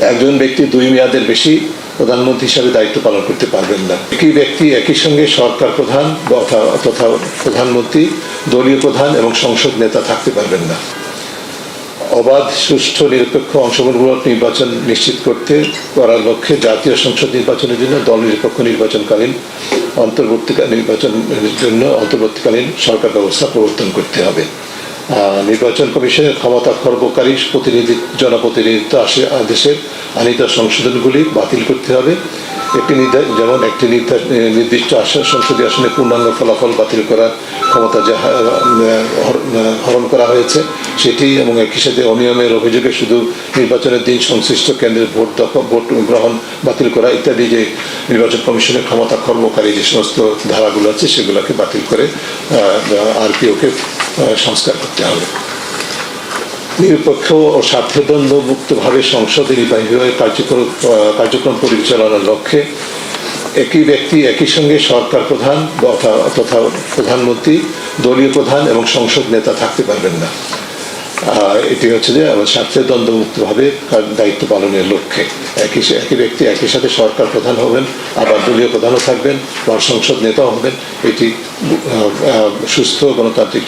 একজন ব্যক্তি দুই মেয়াদের বেশি প্রধানমন্ত্রী হিসাবে দায়িত্ব পালন করতে পারবেন না। একই ব্যক্তি একই সঙ্গে সরকার প্রধান তথা- প্রধানমন্ত্রী, দলীয় প্রধান এবং সংসদ নেতা থাকতে পারবেন না। অবাধ, সুষ্ঠু, নিরপেক্ষ অংশগ্রহণমূলক নির্বাচন নিশ্চিত করতে, করার লক্ষ্যে জাতীয় সংসদ নির্বাচনের জন্য দল নিরপেক্ষ নির্বাচনকালীন, অন্তর্বর্তীকালীন নির্বাচনের জন্য অন্তর্বর্তীকালীন সরকার ব্যবস্থা প্রবর্তন করতে হবে। নির্বাচন কমিশনের ক্ষমতা খর্বকারী প্রতিনিধি জনপ্রতিনিধিত্ব আসে আদেশের আনিত সংশোধনগুলি বাতিল করতে হবে। একটি যেমন একটি নির্দা- নির্দিষ্ট আসন সংসদীয় আসনে পূর্ণাঙ্গ ফলাফল বাতিল করার ক্ষমতা যা হর- হরণ করা হয়েছে, সেটি এবং একই সাথে অনিয়মের অভিযোগে শুধু নির্বাচনের দিন সংশ্লিষ্ট কেন্দ্রের ভোট দখল ভোট গ্রহণ বাতিল করা ইত্যাদি যে নির্বাচন কমিশনের ক্ষমতা কর্মকারী যে সমস্ত ধারাগুলো আছে, সেগুলোকে বাতিল করে আরপিওকে সংস্কার করতে হবে। নিরপেক্ষ ও স্বার্থদ্বন্দ্ব মুক্তভাবে সংসদে নির্বাহীভাবে কার্যক্রম কার্যক্রম পরিচালনার লক্ষ্যে একই ব্যক্তি একই সঙ্গে সরকার প্রধান তথা প্রধানমন্ত্রী, দলীয় প্রধান এবং সংসদ নেতা থাকতে পারবেন না। এটি হচ্ছে যে আমার স্বার্থের দ্বন্দ্বমুক্তভাবে দায়িত্ব পালনের লক্ষ্যে। একই একই ব্যক্তি একই সাথে সরকার প্রধান হবেন, আবার দলীয় প্রধানও থাকবেন বা সংসদ নেতাও হবেন। এটি সুস্থ গণতান্ত্রিক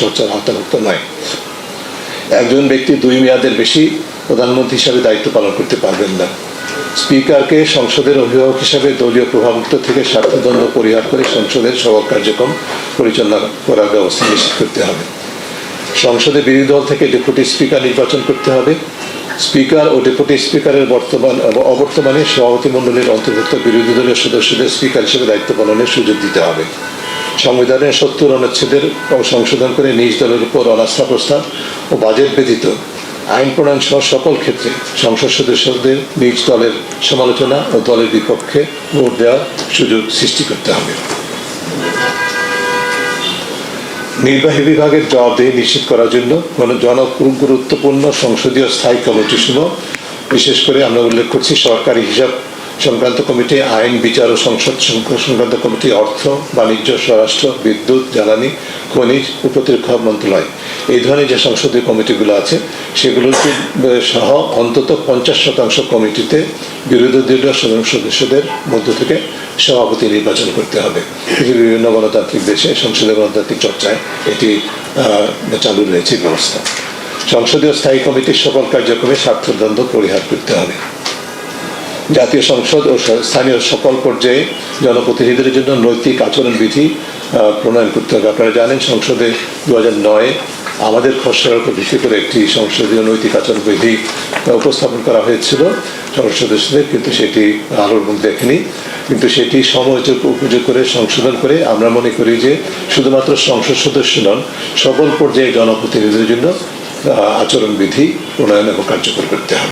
চর্চার আওতাভুক্ত নয়। একজন ব্যক্তি দুই মেয়াদের বেশি প্রধানমন্ত্রী হিসাবে দায়িত্ব পালন করতে পারবেন না। স্পিকারকে সংসদের অভিভাবক হিসাবে দলীয় প্রভাবমুক্ত থেকে স্বার্থদ্বন্দ্ব পরিহার করে সংসদের সভা কার্যক্রম পরিচালনা করার ব্যবস্থা নিশ্চিত করতে হবে। সংসদে বিরোধী দল থেকে ডেপুটি স্পিকার নির্বাচন করতে হবে। স্পিকার ও ডেপুটি স্পিকারের বর্তমান অবর্তমানে সভাপতি মণ্ডলীর অন্তর্ভুক্ত বিরোধী দলীয় সদস্যদের স্পিকার হিসেবে দায়িত্ব পালনের সুযোগ দিতে হবে। সংবিধানের সত্তর অনুচ্ছেদের সংশোধন করে নিজ দলের উপর অনাস্থা প্রস্তাব ও বাজেট ব্যতীত আইন প্রণয়ন সহ সকল ক্ষেত্রে সংসদ সদস্যদের নিজ দলের সমালোচনা ও দলের বিপক্ষে ভোট দেওয়ার সুযোগ সৃষ্টি করতে হবে। নির্বাহী বিভাগের জবাবদেহি নিশ্চিত করার জন্য কোনো জনগুরুত্বপূর্ণ সংসদীয় স্থায়ী কমিটি সমূহ বিশেষ করে আমরা উল্লেখ করছি সরকারি হিসাব সংক্রান্ত কমিটি, আইন, বিচার ও সংসদ সংক্রান্ত কমিটি, অর্থ, বাণিজ্য, স্বরাষ্ট্র, বিদ্যুৎ, জ্বালানি, খনিজ ও প্রতিরক্ষা মন্ত্রণালয়। এই ধরনের যে সংসদীয় কমিটিগুলো আছে, সেগুলোকে সহ অন্তত পঞ্চাশ শতাংশ কমিটিতে বিরোধী দলীয় সদস্যদের মধ্য থেকে সভাপতি নির্বাচন করতে হবে। পৃথিবীর বিভিন্ন গণতান্ত্রিক দেশে সংসদীয় গণতান্ত্রিক চর্চায় এটি চালু রয়েছে ব্যবস্থা। সংসদীয় স্থায়ী কমিটির সকল কার্যক্রমে স্বার্থদ্বন্দ্ব পরিহার করতে হবে। জাতীয় সংসদ ও স্থানীয় সকল পর্যায়ে জনপ্রতিনিধিদের জন্য নৈতিক আচরণ বিধি আহ, প্রণয়ন করতে হবে। আপনারা জানেন সংসদে দু হাজার নয়ে আমাদের খসড়ার উপর ভিত্তি করে একটি সংসদীয় নৈতিক আচরণ বিধি উপস্থাপন করা হয়েছিল সংসদ কিন্তু সেটি আলোর মুখ দেখেনি। কিন্তু সেটি সময় উপযোগ করে সংশোধন করে আমরা মনে করি যে শুধুমাত্র সংসদ সদস্য নন, সকল পর্যায়ে জনপ্রতিনিধিদের জন্য আচরণবিধি আচরণ বিধি প্রণয়ন এবং কার্যকর করতে হবে।